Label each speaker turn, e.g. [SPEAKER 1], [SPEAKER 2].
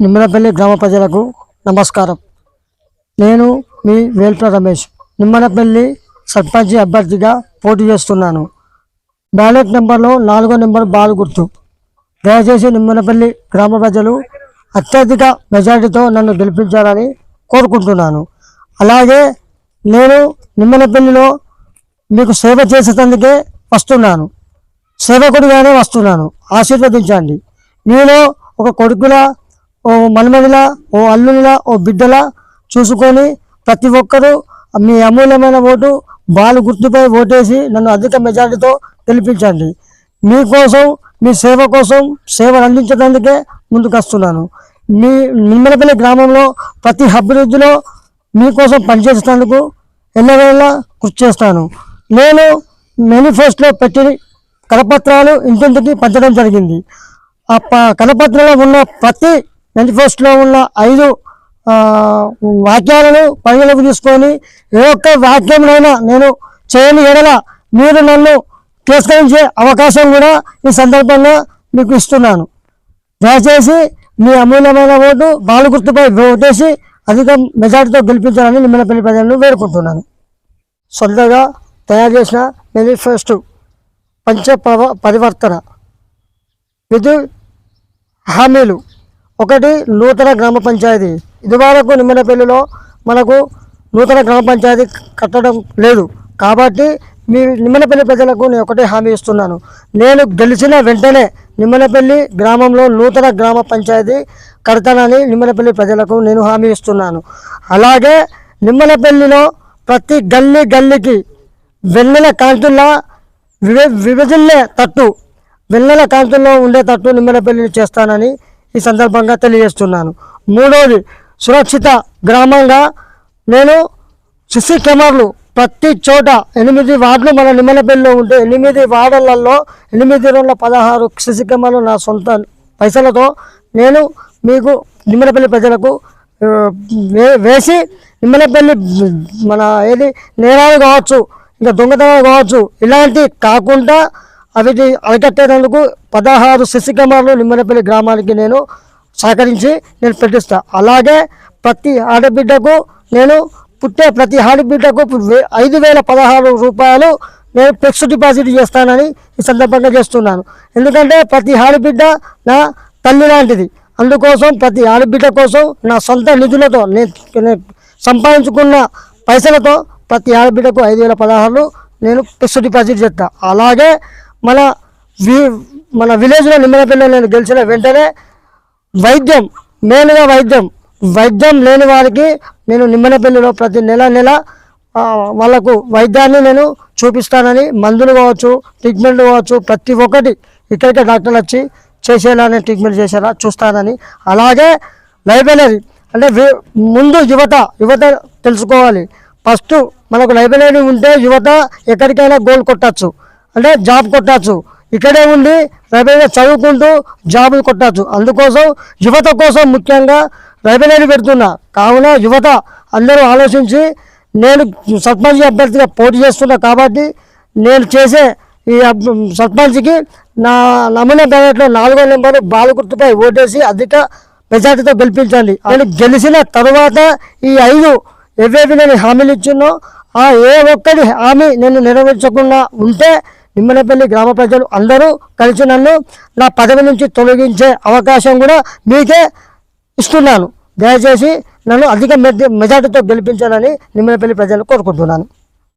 [SPEAKER 1] నిమ్మనపల్లి గ్రామ ప్రజలకు నమస్కారం. నేను మీ వేల్ప రమేష్. నిమ్మనపల్లి సర్పంచ్ అభ్యర్థిగా పోటీ చేస్తున్నాను. బ్యాలెట్ నెంబర్లో నాలుగో నెంబర్ బాల్ గుర్తు. దయచేసి నిమ్మనపల్లి గ్రామ ప్రజలు అత్యధిక మెజారిటీతో నన్ను గెలిపించాలని కోరుకుంటున్నాను. అలాగే నేను నిమ్మనపల్లిలో మీకు సేవ చేసేటందుకే వస్తున్నాను. సేవకుడిగానే వస్తున్నాను. ఆశీర్వదించండి. మీలో ఒక కొడుకులా ఓ మన్మదిలా ఓ అల్లునిలా ఓ బిడ్డలా చూసుకొని ప్రతి ఒక్కరూ మీ అమూల్యమైన ఓటు బాలు గుర్తుపై ఓటేసి నన్ను అధిక మెజారిటీతో గెలిపించండి. మీకోసం మీ సేవ కోసం సేవలు అందించడానికే ముందుకు వస్తున్నాను. మీ నిమ్మలపల్లి గ్రామంలో ప్రతి అభివృద్ధిలో మీకోసం పనిచేసేందుకు ఎల్లవేళ కృషి చేస్తాను. నేను మేనిఫెస్టోలో పెట్టి కలపత్రాలు ఇంటింటికి పంచడం జరిగింది. ఆ ప- ఉన్న ప్రతి మేనిఫెస్టోలో ఉన్న ఐదు వాక్యాలను పరిగణలోకి తీసుకొని ఏ ఒక్క వాక్యంలోనైనా నేను చేయని ఎడల మీరు నన్ను తిరస్కరించే అవకాశం కూడా ఈ సందర్భంగా మీకు ఇస్తున్నాను. దయచేసి మీ అమూల్యమైన ఓటు బాలు గుర్తుపై ఓటేసి అధిక మెజార్టీతో గెలిపించాలని నిమ్మలపల్లి ప్రజలను వేడుకుంటున్నాను. సొంతగా తయారు చేసిన మేనిఫెస్టో పంచ పరివర్తన. విధు హామీలు ఒకటి నూతన గ్రామ పంచాయతీ. ఇదివరకు నిమ్మనపల్లిలో మనకు నూతన గ్రామ పంచాయతీ కట్టడం లేదు. కాబట్టి మీ నిమ్మనపల్లి ప్రజలకు నేను ఒకటే హామీ ఇస్తున్నాను. నేను గెలిచిన వెంటనే నిమ్మనపల్లి గ్రామంలో నూతన గ్రామ పంచాయతీ కడతానని నిమ్మనపల్లి ప్రజలకు నేను హామీ ఇస్తున్నాను. అలాగే నిమ్మనపల్లిలో ప్రతి గల్లీ గల్లీకి వెన్నెల కాంతుల్లా విభ విభజిల్లే తట్టు వెన్నెల కాంతుల్లో ఉండే తట్టు నిమ్మనపల్లిని చేస్తానని ఈ సందర్భంగా తెలియజేస్తున్నాను. మూడోది సురక్షిత గ్రామంగా నేను సిసి కెమెరాలు ప్రతి చోట ఎనిమిది వార్డులు మన నిమ్మలపల్లిలో ఉంటే ఎనిమిది వార్డులలో ఎనిమిది రెండు పదహారు సిసి కెమెరాలు నా సొంత పైసలతో నేను మీకు నిమ్మలపల్లి ప్రజలకు వే- వేసి నిమ్మలపల్లి మన ఏది నేరాలు కావచ్చు ఇంకా దొంగతనాలు కావచ్చు ఇలాంటివి కాకుండా అవిటి అరికట్టేందుకు పదహారు శశికమారులు కెమెరాలు నిమ్మలపల్లి గ్రామానికి నేను సహకరించి నేను పెట్టిస్తా. అలాగే ప్రతి ఆడబిడ్డకు నేను పుట్టే ప్రతి ఆడబిడ్డకు ఐదు వేల పదహారు రూపాయలు నేను ఫిక్స్డ్ డిపాజిట్ చేస్తానని ఈ సందర్భంగా చేస్తున్నాను. ఎందుకంటే ప్రతి ఆడబిడ్డ నా తల్లి లాంటిది. అందుకోసం ప్రతి ఆడబిడ్డ కోసం నా సొంత నిధులతో నేను సంపాదించుకున్న పైసలతో ప్రతి ఆడబిడ్డకు ఐదు వేల పదహారులు నేను ఫిక్స్డ్ డిపాజిట్ చేస్తాను అలాగే మన వి మన విలేజ్లో నిమ్మలపల్లిలో నేను గెలిచిన వెంటనే వైద్యం మెయిన్గా వైద్యం వైద్యం లేని వారికి నేను నిమ్మనపల్లిలో ప్రతి నెల నెల వాళ్ళకు వైద్యాన్ని నేను చూపిస్తానని మందులు కావచ్చు ట్రీట్మెంట్ కావచ్చు ప్రతి ఒక్కటి ఇక్కడికే డాక్టర్లు వచ్చి చేసేలానే ట్రీట్మెంట్ చేసేలా చూస్తానని. అలాగే లైబ్రరీ అంటే ముందు యువత యువత తెలుసుకోవాలి. ఫస్ట్ మనకు లైబ్రరీ ఉంటే యువత ఎక్కడికైనా గోల్ కొట్టచ్చు. అంటే జాబ్ కొట్టచ్చు. ఇక్కడే ఉండి లైబ్రరీలో చదువుకుంటూ జాబులు కొట్టచ్చు. అందుకోసం యువత కోసం ముఖ్యంగా లైబ్రరీ పెడుతున్నా. కావున యువత అందరూ ఆలోచించి నేను సర్పంచ్ అభ్యర్థిగా పోటీ చేస్తున్నా కాబట్టి నేను చేసే ఈ సర్పంచ్కి నా నమూనా బ్యాలెట్లో నాలుగో నెంబర్ బాలగుర్తుపై ఓటేసి అధిక మెజార్టీతో గెలిపించండి. నేను గెలిచిన తర్వాత ఈ ఐదు ఏవేవి నేను హామీలు ఇచ్చినో ఆ ఏ ఒక్కటి హామీ నేను నెరవేర్చకుండా ఉంటే నిమ్మలపల్లి గ్రామ ప్రజలు అందరూ కలిసి నన్ను నా పదవి నుంచి తొలగించే అవకాశం కూడా మీకే ఇస్తున్నాను. దయచేసి నన్ను అధిక మెజార్టీతో గెలిపించాలని నిమ్మలపల్లి ప్రజలు కోరుకుంటున్నాను.